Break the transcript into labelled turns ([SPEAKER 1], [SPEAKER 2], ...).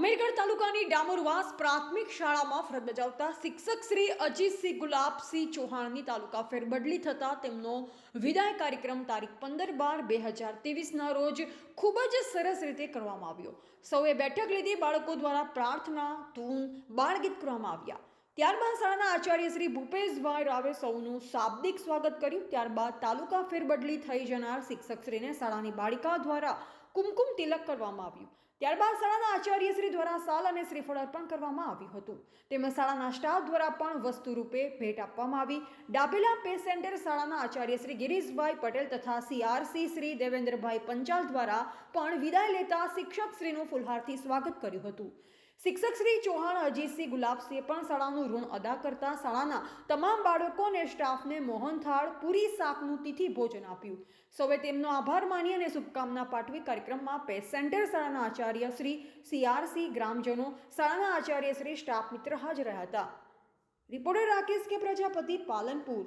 [SPEAKER 1] અમીરગઢ તાલુકાની ડામોરવાસ પ્રાથમિક શાળામાં ફરજ બજાવતા શિક્ષક શ્રી અજીતસિંહ ગુલાબસિંહ ચૌહાણની તાલુકા ફેરબદલી થતાં તેમનો વિદાય કાર્યક્રમ તારીખ પંદર બાર બે હજાર ત્રેવીસના રોજ ખૂબ જ સરસ રીતે કરવામાં આવ્યો. સૌએ બેઠક લીધી, બાળકો દ્વારા પ્રાર્થના, ધૂન, બાળગીત કરવામાં આવ્યા. ત્યારબાદ શાળાના આચાર્ય શ્રી ભૂપેશભાઈ રાવે સૌનું શાબ્દિક સ્વાગત કર્યું. ત્યારબાદ તાલુકા ફેરબદલી થઈ જનાર શિક્ષકશ્રીને શાળાની બાળિકા દ્વારા કુમકુમ તિલક કરવામાં આવ્યું. ત્યારબાદ શાળાના આચાર્ય શ્રી દ્વારા સાલ અને શ્રીફળ અર્પણ કરવામાં આવ્યું હતું. તેમજ શાળાના સ્ટાફ દ્વારા પણ વસ્તુ રૂપે ભેટ આપવામાં આવી. ડાભેલા પે સેન્ટર શાળાના આચાર્ય શ્રી ગિરીશભાઈ પટેલ તથા સીઆરસી શ્રી દેવેન્દ્રભાઈ પંચાલ દ્વારા પણ વિદાય લેતા શિક્ષક શ્રીનું ફુલહારથી સ્વાગત કર્યું હતું. શિક્ષક શ્રી ચૌહાણ અજીતસિંહ ગુલાબસિંહે પણ શાળાનું ઋણ અદા કરતા શાળાના તમામ બાળકો અને સ્ટાફને મોહનથાળ, પૂરી શાકનું તિથિ ભોજન આપ્યું. સૌએ તેમનો આભાર માની અને શુભકામના પાઠવી કાર્યક્રમમાં પે સેન્ટર શાળાના આચાર્ય શ્રી સીઆરસી ગ્રામજનો, શાળાના આચાર્ય શ્રી સ્ટાફ મિત્ર હાજર રહ્યા હતા. રિપોર્ટર રાકેશ કે પ્રજાપતિ પાલનપુર.